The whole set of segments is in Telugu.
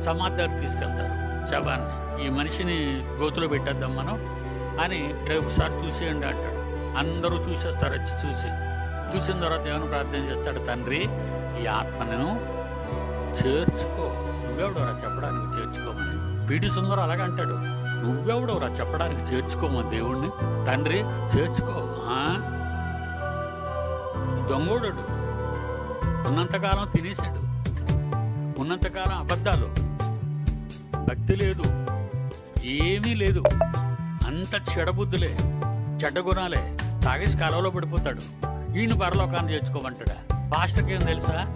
సమాధానం తీసుకెళ్తారు. శవాన్ని. ఈ మనిషిని గోతులో పెట్టేద్దాం మనం అని ఒకసారి చూసేయండి అంటాడు. అందరూ చూసేస్తారు వచ్చి చూసి. చూసిన తర్వాత ఏమైనా ప్రార్థన చేస్తాడు? తండ్రి ఈ ఆత్మను చేర్చుకో. నువ్వెవడోరా చెప్పడానికి చేర్చుకోమని. పీడి సుందరం అలాగ అంటాడు. నువ్వెవడోరా చెప్పడానికి చేర్చుకోమని దేవుణ్ణి? తండ్రి చేర్చుకో. దొంగోడు. ఉన్నంతకాలం తినేశాడు. ఉన్నంతకాలం అబద్ధాలు. భక్తి లేదు ఏమీ లేదు. అంత చెడబుద్ధులే చెడ్డగుణాలే తాగేసి కలవలో పడిపోతాడు. ఈయన పరలోకాన్ని చేర్చుకోమంటాడా? పాస్టర్కి ఏం తెలుసా?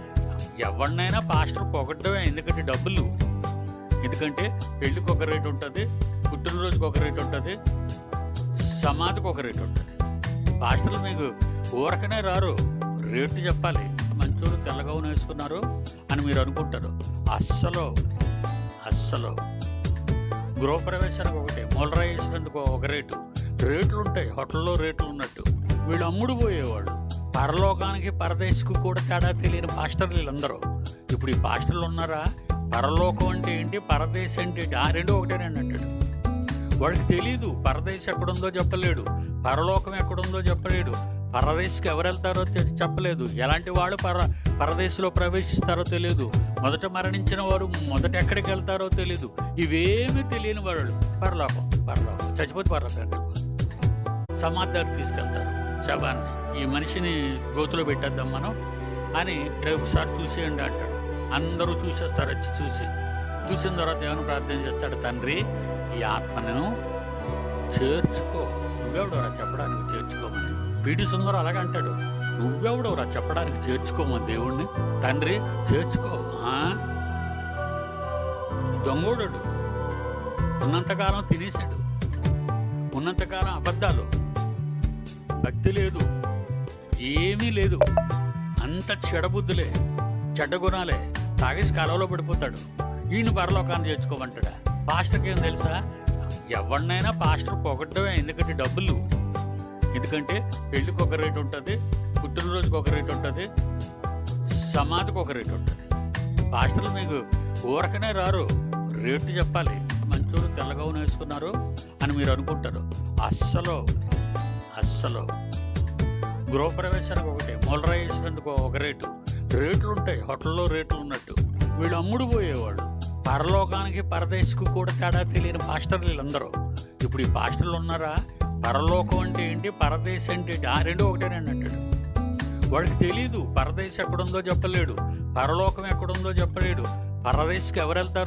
ఎవరినైనా పాస్టర్ పొగడ్డమే ఎందుకంటే డబ్బులు. ఎందుకంటే పెళ్ళికి ఒక రేటు ఉంటుంది పుట్టినరోజుకి ఒక రేటు ఉంటుంది సమాధికి ఒక రేటు ఉంటుంది. పాస్టర్లు మీకు ఊరకనే రారు. రేటు చెప్పాలి. మంచోడు తెల్లగౌన వేసుకున్నారు అని మీరు అనుకుంటారు. అస్సలు అస్సలు. గృహప్రవేశానికి ఒకటి మూలరాయి వేసినందుకు ఒక రేటు. రేట్లు ఉంటాయి హోటల్లో రేట్లు ఉన్నట్టు వీళ్ళు అమ్ముడు పోయేవాళ్ళు. పరలోకానికి పరదేశకు కూడా తేడా తెలియని పాస్టర్లు వీళ్ళందరూ ఇప్పుడు ఈ పాస్టర్లు ఉన్నారా పరలోకం అంటే ఏంటి? పరదేశం అంటే ఏంటి? ఆ రెండు ఒకటేనండి అంటాడు. వాడికి తెలీదు పరదేశం ఎక్కడుందో చెప్పలేడు. పరలోకం ఎక్కడుందో చెప్పలేడు. పరదేశ్కి ఎవరు వెళ్తారో చెప్పలేదు. ఎలాంటి వాళ్ళు పర పరదేశంలో ప్రవేశిస్తారో తెలియదు మొదట మరణించిన వారు మొదట ఎక్కడికి వెళ్తారో తెలియదు ఇవేమీ తెలియని వాళ్ళు. పరలోకం పరలోకం. చచ్చిపోతే పరలోకం సమాధానం తీసుకెళ్తారు. శవాన్ని. ఈ మనిషిని గోతులో పెట్టేద్దాం మనం అని రేపు సార్ చూసేయండి అంటాడు. అందరూ చూసేస్తారు వచ్చి చూసి. చూసిన తర్వాత ఏమైనా ప్రార్థన చేస్తాడు? తండ్రి ఈ ఆత్మను చేర్చుకో. నువ్వెవడోరా చెప్పడానికి? చేర్చుకోమని. పీడి సుందరం అలాగ అంటాడు. నువ్వెవడవురా చెప్పడానికి చేర్చుకోమా దేవుణ్ణి? తండ్రి చేర్చుకో. ఆ? దొంగోడు ఉన్నంతకాలం తినేశాడు. ఉన్నంతకాలం అబద్ధాలు. భక్తి లేదు. ఏమీ లేదు. అంత చెడబుద్ధులే. చెడ్డ గుణాలే. తాగేసి కాలంలో పడిపోతాడు. ఈయన పరలోకాన్ని చేర్చుకోమంటాడా? పాస్టర్కి ఏం తెలుసా? ఎవరినైనా పాస్టర్ పొగడ్డమే ఎందుకంటే డబ్బులు. ఎందుకంటే పెళ్ళికి ఒక రేటు ఉంటుంది పుట్టినరోజుకి ఒక రేటు ఉంటుంది సమాధికి ఒక రేటు ఉంటుంది. పాస్టర్లు మీకు ఊరకనే రారు రేటు చెప్పాలి. మంచోడు తెల్లగౌన వేసుకున్నారు అని మీరు అనుకుంటారు. అస్సలు అస్సలు. గృహప్రవేశానికి ఒకటి మూలరాయి వేసినందుకు ఒక రేటు. రేట్లు ఉంటాయి హోటల్లో రేట్లు ఉన్నట్టు వీళ్ళు అమ్ముడు పోయేవాళ్ళు. పరలోకానికి పరదేశకు కూడా తేడా తెలియని పాస్టర్లు వీళ్ళందరూ ఇప్పుడు ఈ పాస్టర్లు ఉన్నారా? పరలోకం అంటే ఏంటి? పరదేశం అంటే ఏంటి? ఆ రెండు ఒకటేనండి అంటాడు. వాడికి తెలీదు పరదేశం ఎక్కడుందో చెప్పలేడు పరలోకం ఎక్కడుందో చెప్పలేడు. పరదేశకి ఎవరు వెళ్తారు?